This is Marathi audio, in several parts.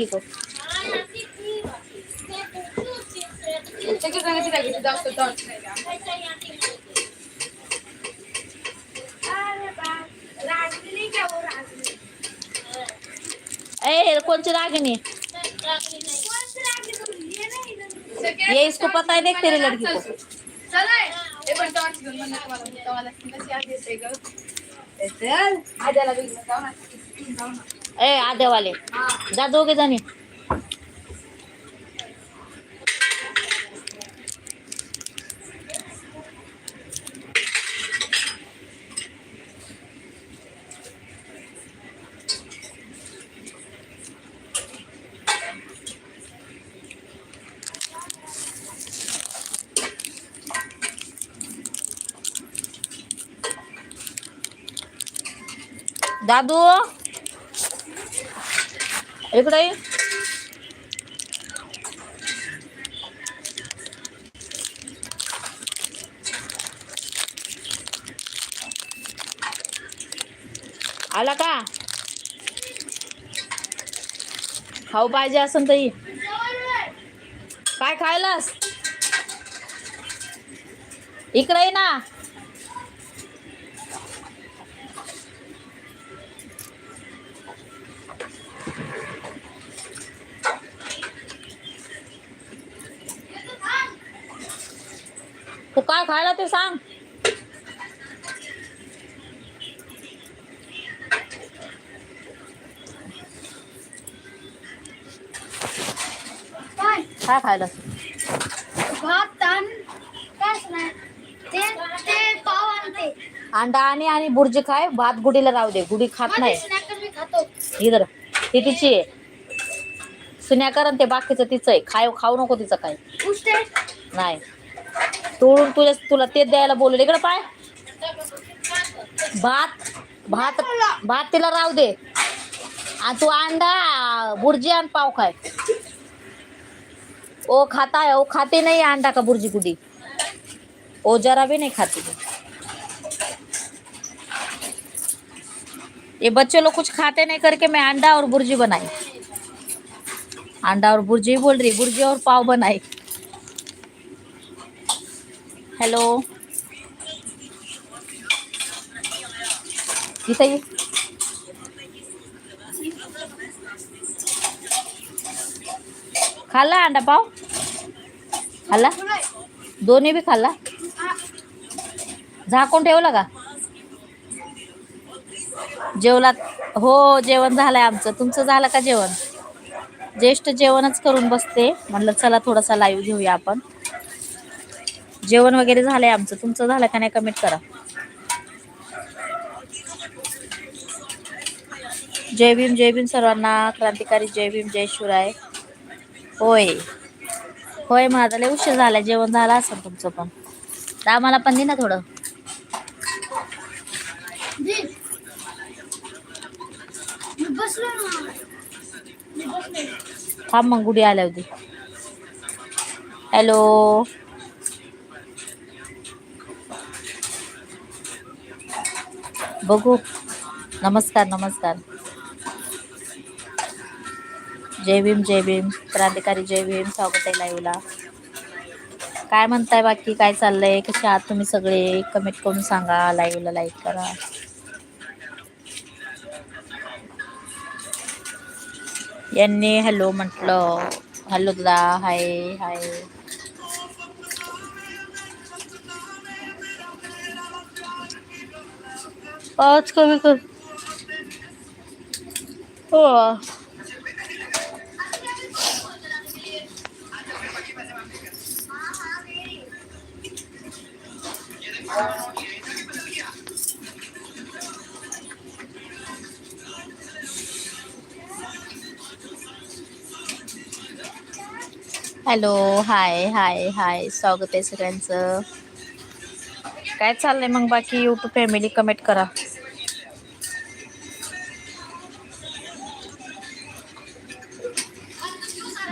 ठीक आहे. त्याच्या जास्त. ए कोणची रागिनी ये इसको पता है देख तेरे लड़की को चला ए, आधे वाले जा दोघे जणी. दादू. इकडे ये. आला का? खाऊ पाहिजे असं तरी. काय खायलास? इकडे ना. खायला ते सांग. काय? खायला. भात ते ते पाव अंडा आणि आणि बुर्जी खाय भात गुडीला राहू दे. गुडी खात माझे नाही. स्नॅकर मी खातो. इधर ती तिची आहे. सुन्या कर ते बाकीचं तिचं आहे. खाय खाऊ नको तिचं काय उष्टे. नाही. तुला ते द्यायला बोलले पाय. भात भात भात तिला राहू दे. तू अंडा, बुर्जी आणि पाव खाय. ओ खाता है ओ खाते नहीं अंडा का बुर्जी गुडी ओ जरा भी नहीं खाती. ये बच्चे लोग कुछ खाते नहीं करके मैं अंडा और बुर्जी बनाई. अंडा और बुर्जी बोल रही, बुर्जी और पाव बनाई. हॅलो. इथं ये. खाल्ला अंडा पाव? खाल्ला? दोन्ही बी खाल्ला? झाकून ठेवलं का? जेवलात. हो जेवण झालंय आमचं. तुमचं झालं का जेवण? ज्येष्ठ जेवणच करून बसते. म्हणलं चला थोडासा लाईव्ह घेऊया आपण. जेवण वगैरे झालंय आमचं. तुमचं झालं का नाही कमेंट करा. जय भीम जय भीम सर्वांना. क्रांतिकारी जय भीम जय शिवराय. होय. होय माझा लय उशीर झाला जेवण झालं असेल तुमचं पण. तर आम्हाला पण दे ना थोडं. थांब मग गुढी आल्या होती हॅलो. बघू. नमस्कार नमस्कार. जय भीम जय भीम. क्रांतिकारी जय भीम स्वागत आहे लाईव्हला काय म्हणताय बाकी? काय चाललंय? कसे आहात तुम्ही सगळे? कमेंट करून सांगा. लाईव्हला लाईक करा. यांनी हॅलो म्हटलं. हॅलो दादा. हाय हाय पाच कमी कर. हो. Hello hi hi hi. स्वागत आहे सगळ्यांचं. काय चाललंय मग बाकी? यूट्यूब फॅमिली कमेंट करा.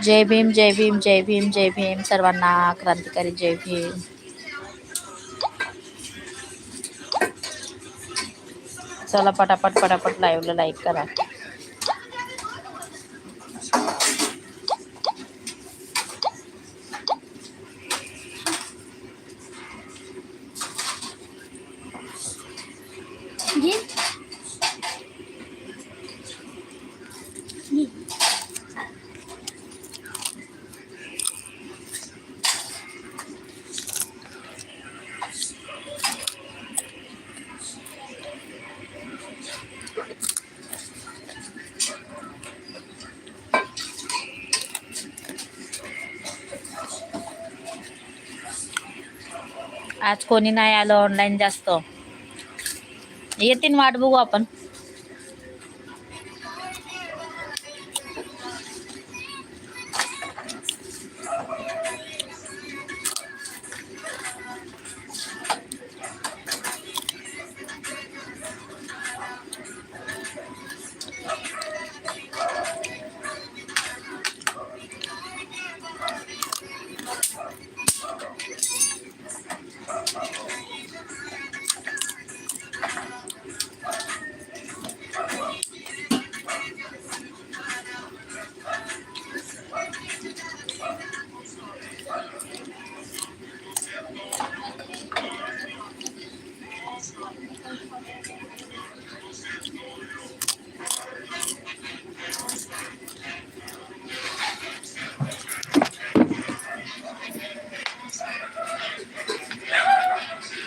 जय भीम जय भीम जय भीम जय भीम. सर्वांना क्रांतिकारी जय भीम. चला पटापट पटापट लाईव्हला लाईक करा. आज कोणी नाही आलं ऑनलाईन जास्त. येतीन वाट बघू आपण.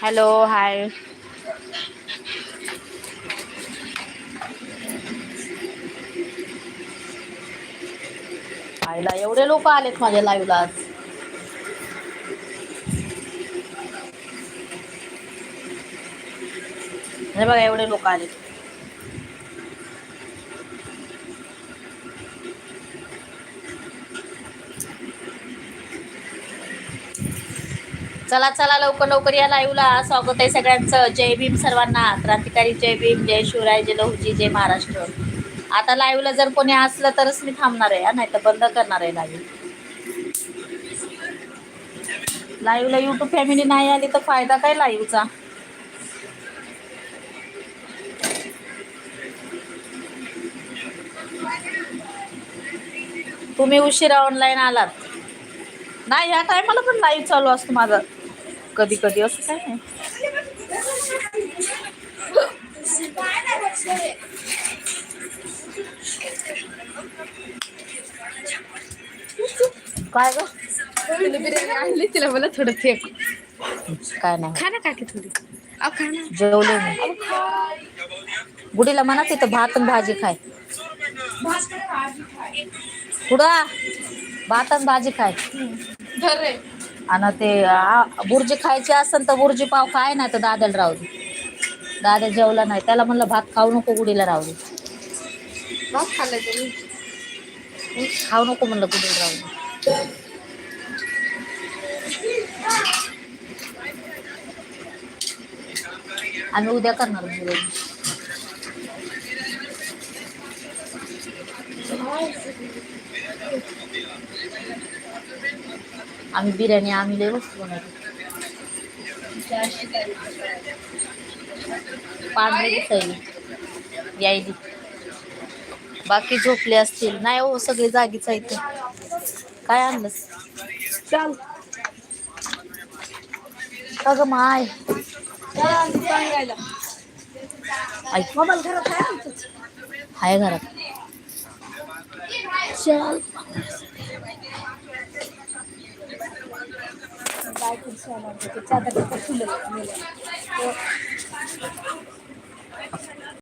Hello hi. आईला एवढे लोक आलेत माझ्या लाईव्हला आज. बघा एवढे लोक आलेत. चला चला लवकर लवकर या लाईव्हला स्वागत आहे सगळ्यांचं. जय भीम सर्वांना. क्रांतिकारी जय भीम जय शिवराय जय लहुजी जय महाराष्ट्र. आता लाईव्हला जर कोणी असलं तरच मी थांबणार आहे नाही तर बंद करणार आहे लाईव्ह लाईव्हला युट्यूब फॅमिली नाही आली तर फायदा काय लाईव्हचा तुम्ही उशिरा ऑनलाईन आलात. नाही ह्या टायमाला पण लाईव्ह चालू असतो माझा. कधी कधी असं काय नाही काय ग? तिला बिर्याणी आणली तिला मला थोडं फेक काय नाही. खा ना काकी थोडी. अहो खा ना. जेवले मी. गुडीला म्हणा तिथं भात आणि भाजी खाय. कुडा भात आणि भाजी खाय. धर रे आणि ते आ, बुर्जी खायची असेल तर बुर्जी पाव खाय नाही तर दाद्याला राहू दे. दाद्या जेवला नाही त्याला म्हणलं भात खाऊ नको गुडीला राहू दे. भात तुम्ही खाऊ नको म्हणलं गुडीला राहू दे. आम्ही उद्या करणार बिर्याणी आम्ही बिर्याणी आम्ही लय वस्तू बनवतो. पांढरी सैली यायली. बाकी झोपले असतील. नाही हो सगळे जागीच आहे इथे काय आणलंस? चाल. का ग माय. आहे घरात. चल. ভাই কিনছে আমার থেকে চাদরটা খুলে নিলেন